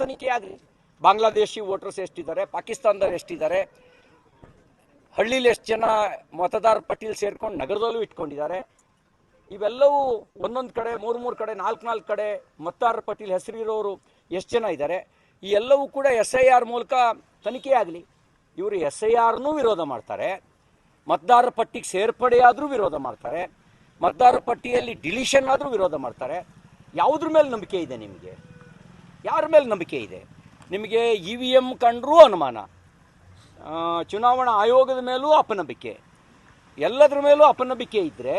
ತನಿಖೆ ಆಗಲಿ ಬಾಂಗ್ಲಾದೇಶಿ ವೋಟರ್ಸ್ ಎಷ್ಟಿದ್ದಾರೆ, ಪಾಕಿಸ್ತಾನದವ್ರು ಎಷ್ಟಿದ್ದಾರೆ, ಹಳ್ಳಿಲಿ ಎಷ್ಟು ಜನ ಮತದಾರ ಪಟ್ಟಿಲಿ ಸೇರ್ಕೊಂಡು ನಗರದಲ್ಲೂ ಇಟ್ಕೊಂಡಿದ್ದಾರೆ. ಇವೆಲ್ಲವೂ ಒಂದೊಂದು ಕಡೆ, ಮೂರು ಮೂರು ಕಡೆ, ನಾಲ್ಕು ನಾಲ್ಕು ಕಡೆ ಮತದಾರರ ಪಟ್ಟಿಲಿ ಹೆಸರಿರೋರು ಎಷ್ಟು ಜನ ಇದ್ದಾರೆ, ಈ ಎಲ್ಲವೂ ಕೂಡ ಎಸ್ ಐ ಆರ್ ಮೂಲಕ ತನಿಖೆ ಆಗಲಿ ಇವರು ಎಸ್ ಐ ಆರ್ನೂ ವಿರೋಧ ಮಾಡ್ತಾರೆ ಮತದಾರರ ಪಟ್ಟಿಗೆ ಸೇರ್ಪಡೆಯಾದರೂ ವಿರೋಧ ಮಾಡ್ತಾರೆ ಮತದಾರರ ಪಟ್ಟಿಯಲ್ಲಿ ಡಿಲಿಷನ್ ಆದರೂ ವಿರೋಧ ಮಾಡ್ತಾರೆ. ಯಾವುದ್ರ ಮೇಲೆ ನಂಬಿಕೆ ಇದೆ ನಿಮಗೆ? ಯಾರ ಮೇಲೆ ನಂಬಿಕೆ ಇದೆ? ನಿಮಗೆ ಇ ವಿ ಎಂ ಕಂಡರೂ ಅನುಮಾನ. ಚುನಾವಣಾ ಆಯೋಗದ ಮೇಲೂ ಅಪನಂಬಿಕೆ. ಎಲ್ಲದರ ಮೇಲೂ ಅಪನಂಬಿಕೆ ಇದ್ದರೆ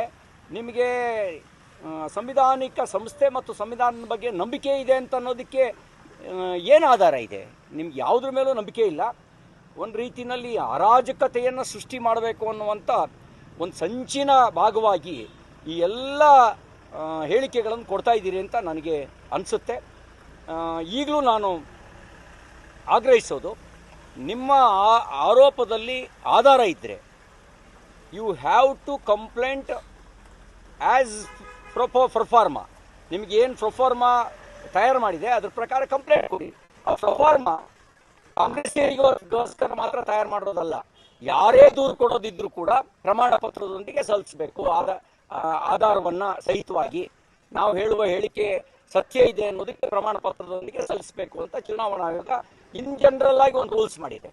ನಿಮಗೆ ಸಂವಿಧಾನಿಕ ಸಂಸ್ಥೆ ಮತ್ತು ಸಂವಿಧಾನದ ಬಗ್ಗೆ ನಂಬಿಕೆ ಇದೆ ಅಂತ ಅನ್ನೋದಕ್ಕೆ ಏನು ಆಧಾರ ಇದೆ? ನಿಮ್ಗೆ ಯಾವುದ್ರ ಮೇಲೂ ನಂಬಿಕೆ ಇಲ್ಲ. ಒಂದು ರೀತಿಯಲ್ಲಿ ಅರಾಜಕತೆಯನ್ನು ಸೃಷ್ಟಿ ಮಾಡಬೇಕು ಅನ್ನುವಂಥ ಒಂದು ಸಂಚಿನ ಭಾಗವಾಗಿ ಈ ಎಲ್ಲ ಹೇಳಿಕೆಗಳನ್ನು ಕೊಡ್ತಾ ಇದ್ದೀರಿ ಅಂತ ನನಗೆ ಅನಿಸುತ್ತೆ. ಈಗಲೂ ನಾನು ಆಗ್ರಹಿಸೋದು, ನಿಮ್ಮ ಆರೋಪದಲ್ಲಿ ಆಧಾರ ಇದ್ದರೆ you have to complaint as pro proforma ನಿಮಗೆ ಏನು ಪ್ರೊಫಾರ್ಮಾ ತಯಾರು ಮಾಡಿದೆ, ಅದ್ರ ಪ್ರಕಾರ ಕಂಪ್ಲೇಂಟ್ ಕೊಡಿ. ಆ ಪ್ರೊಫಾರ್ಮಾ ಕಾಂಗ್ರೆಸ್ಗೋಸ್ಕರ ಮಾತ್ರ ತಯಾರು ಮಾಡೋದಲ್ಲ. ಯಾರೇ ದೂರು ಕೊಡೋದಿದ್ರೂ ಕೂಡ ಪ್ರಮಾಣ ಪತ್ರದೊಂದಿಗೆ ಸಲ್ಲಿಸಬೇಕು. ಆದ ಆಧಾರವನ್ನ ಸಹಿತವಾಗಿ ನಾವು ಹೇಳುವ ಹೇಳಿಕೆ ಸತ್ಯ ಇದೆ ಅನ್ನೋದಕ್ಕೆ ಪ್ರಮಾಣ ಪತ್ರದೊಂದಿಗೆ ಸಲ್ಲಿಸಬೇಕು ಅಂತ ಚುನಾವಣಾ ಆಯೋಗ ಇನ್ ಜನರಲ್ ಆಗಿ ಒಂದು ರೂಲ್ಸ್ ಮಾಡಿದೆ.